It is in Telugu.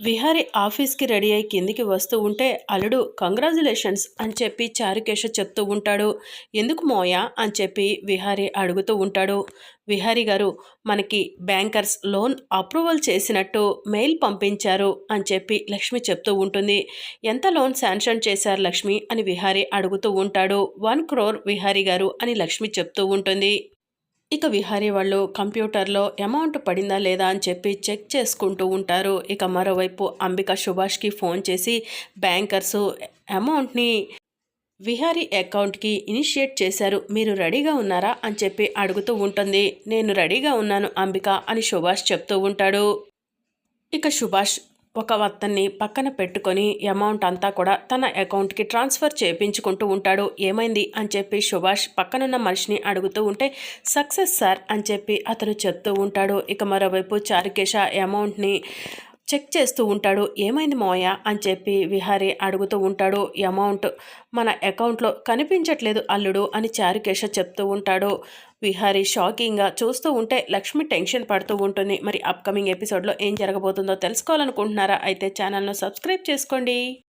విహారి ఆఫీస్కి రెడీ అయి కిందికి వస్తూ ఉంటే అల్లుడు కంగ్రాచులేషన్స్ అని చెప్పి చారుకేశ చెప్తూ ఉంటాడు. ఎందుకు మోయా? అని చెప్పి విహారి అడుగుతూ ఉంటాడు. విహారి గారు మనకి బ్యాంకర్స్ లోన్ అప్రూవల్ చేసినట్టు మెయిల్ పంపించారు అని చెప్పి లక్ష్మి చెప్తూ ఉంటుంది. ఎంత లోన్ శాంక్షన్ చేశారు లక్ష్మి? అని విహారి అడుగుతూ ఉంటాడు. వన్ క్రోర్ విహారి గారు అని లక్ష్మి చెప్తూ ఉంటుంది. ఇక విహారీ వాళ్ళు కంప్యూటర్లో అమౌంట్ పడిందా లేదా అని చెప్పి చెక్ చేసుకుంటూ ఉంటారు. ఇక మరోవైపు అంబిక సుభాష్కి ఫోన్ చేసి బ్యాంకర్సు అమౌంట్ని విహారీ అకౌంట్కి ఇనిషియేట్ చేశారు. మీరు రెడీగా ఉన్నారా అని చెప్పి అడుగుతూ ఉంటుంది. నేను రెడీగా ఉన్నాను అంబిక అని సుభాష్ చెప్తూ ఉంటాడు. ఇక సుభాష్ ఒక అతన్ని పక్కన పెట్టుకొని అమౌంట్ అంతా కూడా తన అకౌంట్కి ట్రాన్స్ఫర్ చేయించుకుంటూ ఉంటాడు. ఏమైంది? అని చెప్పి సుభాష్ పక్కనున్న మనిషిని అడుగుతూ ఉంటే సక్సెస్ సార్ అని చెప్పి అతను చెప్తూ ఉంటాడు. ఇక మరోవైపు చారుకేష అమౌంట్ని చెక్ చేస్తూ ఉంటాడు. ఏమైంది మోయ? అని చెప్పి విహారీ అడుగుతూ ఉంటాడు. అమౌంట్ మన అకౌంట్లో కనిపించట్లేదు అల్లుడు అని చారుకేశ చెప్తూ ఉంటాడు. విహారీ షాకింగ్గా చూస్తూ ఉంటే లక్ష్మి టెన్షన్ పడుతూ ఉంటుంది. మరి అప్కమింగ్ ఎపిసోడ్లో ఏం జరగబోతుందో తెలుసుకోవాలనుకుంటున్నారా? అయితే ఛానల్ను సబ్స్క్రైబ్ చేసుకోండి.